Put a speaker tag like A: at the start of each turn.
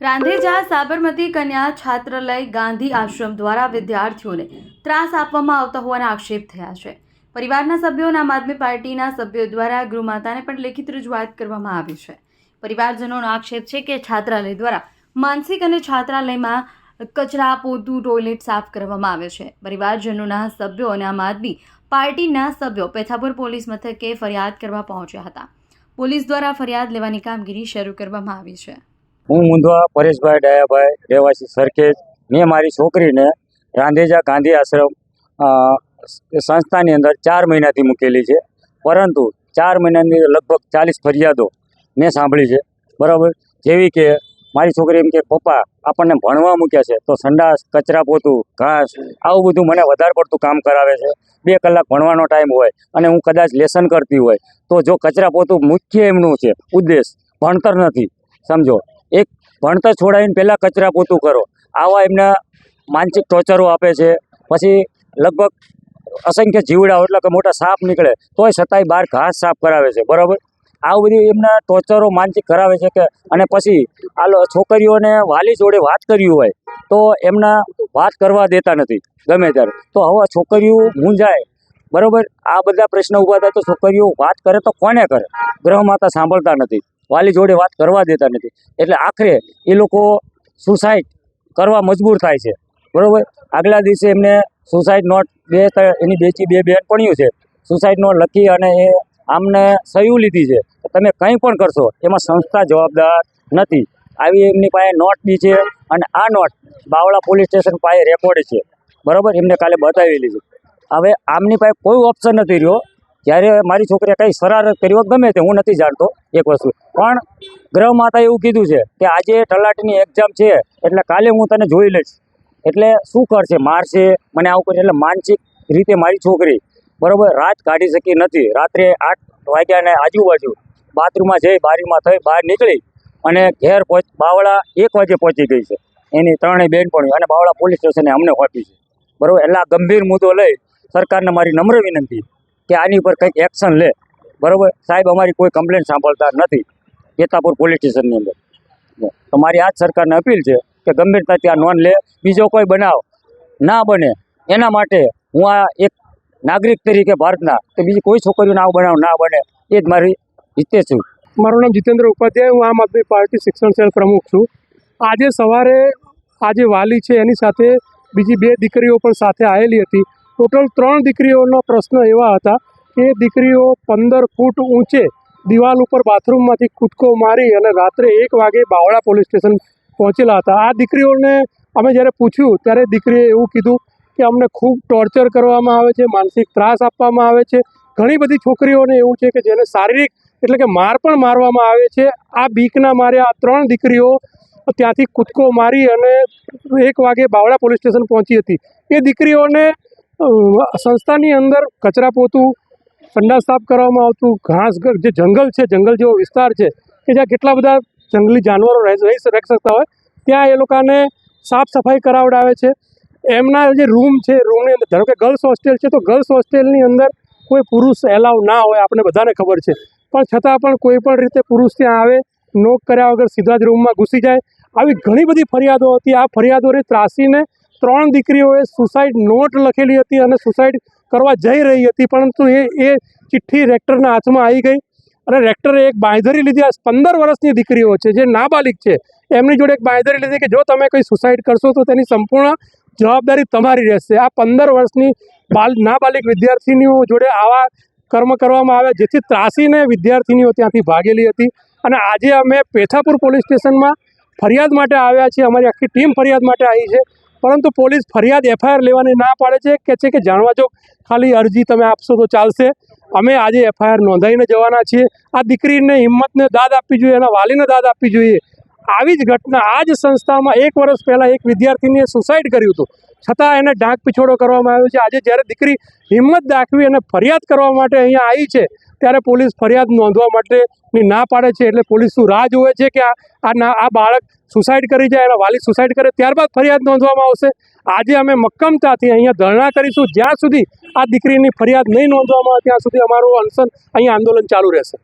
A: રાંધેજા સાબરમતી કન્યા છાત્રાલય ગાંધી આશ્રમ દ્વારા વિદ્યાર્થીઓને ત્રાસ આપવામાં આવતા હોવાના આક્ષેપ થયા છે. પરિવારના સભ્યોને આમ આદમી પાર્ટીના સભ્યો દ્વારા ગૃહમાતાને પણ લેખિત રજૂઆત કરવામાં આવી છે. પરિવારજનોનો આક્ષેપ છે કે છાત્રાલય દ્વારા માનસિક અને છાત્રાલયમાં કચરા, પોતું, ટોયલેટ સાફ કરવામાં આવે છે. પરિવારજનોના સભ્યો અને આમ આદમી પાર્ટીના સભ્યો પેથાપુર પોલીસ મથકે ફરિયાદ કરવા પહોંચ્યા હતા. પોલીસ દ્વારા ફરિયાદ લેવાની કામગીરી શરૂ કરવામાં આવી છે.
B: હું મુંદવા પરેશભાઈ, ડાયાભાઈ, રહેવાસી સરખેજ, મેં મારી છોકરીને રાંધેજા ગાંધી આશ્રમ સંસ્થાની અંદર ચાર મહિનાથી મૂકેલી છે. પરંતુ ચાર મહિનાની લગભગ ચાલીસ ફરિયાદો મેં સાંભળી છે. બરાબર? જેવી કે મારી છોકરી એમ કે, પપ્પા, આપણને ભણવા મૂક્યા છે, તો સંડાસ, કચરા પોતું, ઘાસ, આવું બધું મને વધારે પડતું કામ કરાવે છે. બે કલાક ભણવાનો ટાઈમ હોય અને હું કદાચ લેસન કરતી હોય, તો જો કચરા પોતું મુખ્ય એમનું છે, ઉદ્દેશ, ભણતર નથી. સમજો, એક ભણતર છોડાવીને પહેલાં કચરા પોતું કરો. આવા એમના માનસિક ટોર્ચરો આપે છે. પછી લગભગ અસંખ્ય જીવડાઓ, એટલે કે મોટા સાપ નીકળે, તોય છતાંય બહાર ઘાસ સાફ કરાવે છે. બરાબર? આવું બધું એમના ટોર્ચરો માનસિક કરાવે છે કે અને પછી આ છોકરીઓને વાલી જોડે વાત કરવી હોય તો એમના વાત કરવા દેતા નથી ગમે ત્યારે. તો હવે છોકરીઓ મૂંઝાય. બરાબર? આ બધા પ્રશ્ન ઊભા થાય તો છોકરીઓ વાત કરે તો કોને કરે? ગ્રહમાતા સાંભળતા નથી. વાલી જોડે વાત કરવા દેતા નથી. એટલે આખરે એ લોકો સુસાઇડ કરવા મજબૂર થાય છે. બરાબર? આગલા દિવસે એમને સુસાઇડ નોટ બે એની બેચી બે બેનપણીઓ છે. સુસાઇડ નોટ લખી અને એ આમને સહયું લીધી છે. તમે કંઈ પણ કરશો, એમાં સંસ્થા જવાબદાર નથી. આવી એમની પાસે નોટ બી છે અને આ નોટ બાવળા પોલીસ સ્ટેશન પાસે રેકોર્ડ છે. બરાબર? એમને કાલે બતાવેલી છે. હવે આમની પાસે કોઈ ઓપ્શન નથી રહ્યો. જ્યારે મારી છોકરીએ કંઈ શરારત કરી હોય ગમે તે, હું નથી જાણતો એક વસ્તુ. પણ ગ્રહ માતાએ એવું કીધું છે કે આજે તલાટીની એક્ઝામ છે, એટલે કાલે હું તને જોઈ લઈશ. એટલે શું કરશે? મારશે? મને આવું કરશે? એટલે માનસિક રીતે મારી છોકરી, બરાબર, રાત કાઢી શકી નથી. રાત્રે આઠ વાગ્યાને આજુબાજુ બાથરૂમમાં જઈ, બારીમાં થઈ, બહાર નીકળી અને ઘેર પહોંચ, બાવળા એક વાગે પહોંચી ગઈ છે. એની ત્રણેય બેનપણીઓ અને બાવળા પોલીસ સ્ટેશને અમને આપી છે. બરાબર? એટલે આ ગંભીર મુદ્દો લઈ સરકારને મારી નમ્ર વિનંતી કે આની ઉપર કંઈક એક્શન લે. બરાબર? સાહેબ, અમારી કોઈ કમ્પ્લેન સાંભળતા નથી જેતાપુર પોલીસ સ્ટેશનની અંદર. તો મારી આ જ સરકારને અપીલ છે કે ગંભીરતાથી આ નોંધ લે. બીજો કોઈ બનાવ ના બને, એના માટે હું આ એક નાગરિક તરીકે ભારતના કે બીજી કોઈ છોકરીઓને આવો બનાવ ના બને, એ જ મારી હિતેશ છું.
C: મારું નામ જીતેન્દ્ર ઉપાધ્યાય, હું આમ આદમી પાર્ટી શિક્ષણ સેલ પ્રમુખ છું. આજે સવારે આજે વાલી છે, એની સાથે બીજી બે દીકરીઓ પણ સાથે આવેલી હતી. ટોટલ ત્રણ દીકરીઓનો પ્રશ્ન એવા હતા કે દીકરીઓ પંદર ફૂટ ઊંચે દિવાલ ઉપર બાથરૂમમાંથી કૂદકો મારી અને રાત્રે એક વાગે બાવળા પોલીસ સ્ટેશન પહોંચેલા હતા. આ દીકરીઓને અમે જ્યારે પૂછ્યું, ત્યારે દીકરીએ એવું કીધું કે અમને ખૂબ ટોર્ચર કરવામાં આવે છે, માનસિક ત્રાસ આપવામાં આવે છે. ઘણી બધી છોકરીઓને એવું છે કે જેને શારીરિક એટલે કે માર પણ મારવામાં આવે છે. આ બીકના મારે આ ત્રણ દીકરીઓ ત્યાંથી કૂદકો મારી અને એક વાગે બાવળા પોલીસ સ્ટેશન પહોંચી હતી. એ દીકરીઓને સંસ્થાની અંદર કચરા પોતું, સંડાસ સાફ કરવામાં આવતું, ઘાસ જે જંગલ છે, જંગલ જેવો વિસ્તાર છે, કે જ્યાં કેટલા બધા જંગલી જાનવરો રહી શકતા હોય, ત્યાં એ લોકોને સાફ સફાઈ કરાવડાવે છે. એમના જે રૂમ છે, રૂમની અંદર, ધારો કે ગર્લ્સ હોસ્ટેલ છે, તો ગર્લ્સ હોસ્ટેલની અંદર કોઈ પુરુષ એલાવ ના હોય આપણે બધાને ખબર છે. પણ છતાં પણ કોઈ પણ રીતે પુરુષ ત્યાં આવે, નોક કર્યા વગર સીધા જ રૂમમાં ઘૂસી જાય. આવી ઘણી બધી ફરિયાદો હતી. આ ફરિયાદોને ત્રાસીને ત્રણ દીકરીઓએ સુસાઇડ નોટ લખેલી હતી અને સુસાઇડ કરવા જઈ રહી હતી. પરંતુ એ એ ચિઠ્ઠી રેક્ટરના હાથમાં આવી ગઈ અને રેક્ટરે એક બાંયધરી લીધી. આ પંદર વર્ષની દીકરીઓ છે, જે નાબાલિક છે. એમની જોડે એક બાંયધરી લીધી કે જો તમે કંઈ સુસાઇડ કરશો તો તેની સંપૂર્ણ જવાબદારી તમારી રહેશે. આ પંદર વર્ષની બાલ, નાબાલિક વિદ્યાર્થીનીઓ જોડે આવા કર્મ કરવામાં આવ્યા જેથી ત્રાસીને વિદ્યાર્થીનીઓ ત્યાંથી ભાગેલી હતી. અને આજે અમે પેથાપુર પોલીસ સ્ટેશનમાં ફરિયાદ માટે આવ્યા છીએ. અમારી આખી ટીમ ફરિયાદ માટે આવી છે. પરંતુ પોલીસ ફરિયાદ એફઆઈઆર લેવાની ના પાડે છે. કે છે કે જાણવા જો ખાલી અરજી તમે આપશો તો ચાલશે. અમે આજે એફઆઈઆર નોંધાઈને જવાના છીએ. આ દીકરીને હિંમતને દાદ આપવી જોઈએ, એના વાલીને દાદ આપવી જોઈએ. આવી જ ઘટના આ જ સંસ્થામાં એક વર્ષ પહેલાં એક વિદ્યાર્થીનીએ સુસાઇડ કર્યું હતું. છતાં એને ડાંક પીછોડો કરવામાં આવ્યો છે. આજે જ્યારે દીકરી હિંમત દાખવી અને ફરિયાદ કરવા માટે અહીંયા આવી છે, ત્યારે પોલીસ ફરિયાદ નોંધવા માટેની ના પાડે છે. એટલે પોલીસ શું રાહ જોવે છે કે આ ના, આ બાળક સુસાઇડ કરી જાય, એના વાલી સુસાઇડ કરે. ત્યારબાદ ફરિયાદ નોંધવામાં આવશે. આજે અમે મક્કમતાથી અહીંયા ધરણા કરીશું. જ્યાં સુધી આ દીકરીની ફરિયાદ નહીં નોંધવામાં આવે, ત્યાં સુધી અમારું અનશન અહીંયા આંદોલન ચાલુ રહેશે.